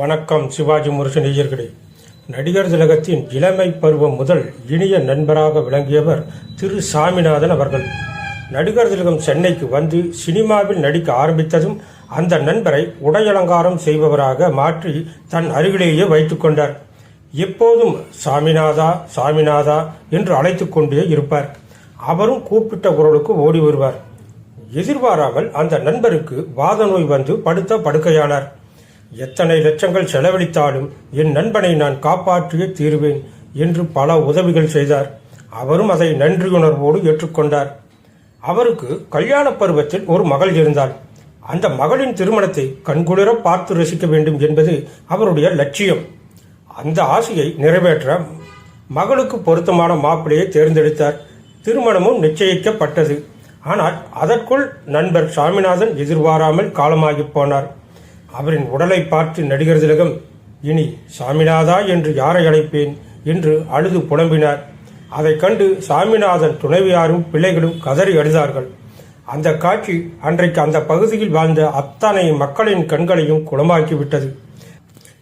வணக்கம் சிவாஜி முருகன் நேயர்களே. நடிகர் திலகத்தின் இளமை பருவம் முதல் இனிய நண்பராக விளங்கியவர் திரு சாமிநாதன் அவர்கள். நடிகர் திலகம் சென்னைக்கு வந்து சினிமாவில் நடிக்க ஆரம்பித்ததும் அந்த நண்பரை உடையலங்காரம் செய்பவராக மாற்றி தன் அருகிலேயே வைத்து கொண்டார். எப்போதும் சாமிநாதா சாமிநாதா என்று அழைத்து கொண்டே இருப்பார். அவரும் கூப்பிட்ட குரலுக்கு ஓடி வருவார். எதிர்பாராமல் அந்த நண்பருக்கு வாத நோய் வந்து படுத்த படுக்கையானார். எத்தனை லட்சங்கள் செலவழித்தாலும் என் நண்பனை நான் காப்பாற்றியே தீருவேன் என்று பல உதவிகள் செய்தார். அவரும் அதை நன்றியுணர்வோடு ஏற்றுக்கொண்டார். அவருக்கு கல்யாண பருவத்தில் ஒரு மகள் இருந்தாள். அந்த மகளின் திருமணத்தை கண்குளிர பார்த்து ரசிக்க வேண்டும் என்பது அவருடைய லட்சியம். அந்த ஆசையை நிறைவேற்ற மகளுக்கு பொருத்தமான மாப்பிளையை தேர்ந்தெடுத்தார். திருமணமும் நிச்சயிக்கப்பட்டது. ஆனால் அதற்குள் நண்பர் சாமிநாதன் எதிர்பாராமல் காலமாகிப் போனார். அவரின் உடலை பார்த்து நடிகர் திலகம் இனி சாமிநாதா என்று யாரை அழைப்பேன் என்று அழுது புலம்பினார். அதைக் கண்டு சாமிநாதன் துணைவியாரும் பிள்ளைகளும் கதறி அழுதார்கள். அந்த காட்சி அன்றைக்கு அந்த பகுதியில் வாழ்ந்த அத்தனை மக்களின் கண்களையும் குளமாக்கிவிட்டது.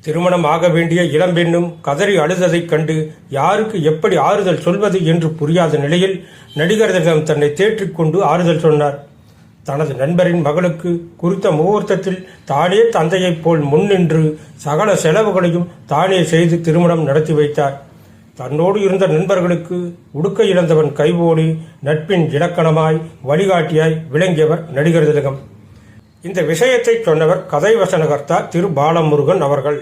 திருமணம் ஆக வேண்டிய இளம்பெண்ணும் கதறி அழுததைக் கண்டு யாருக்கு எப்படி ஆறுதல் சொல்வது என்று புரியாத நிலையில் நடிகர் தன்னை தேற்றிக்கொண்டு ஆறுதல் சொன்னார். தனது நண்பரின் மகளுக்கு குறித்த முகூர்த்தத்தில் தானே தந்தையைப் போல் முன்னின்று சகல செலவுகளையும் தானே செய்து திருமணம் நடத்தி வைத்தார். தன்னோடு இருந்த நண்பர்களுக்கு உடுக்க இழந்தவன் கைவோடி நட்பின் இலக்கணமாய் வழிகாட்டியாய் விளங்கியவர் நடிகர் திலகம். இந்த விஷயத்தை சொன்னவர் கதை வசனகர்த்தா திரு. பாலமுருகன் அவர்கள்.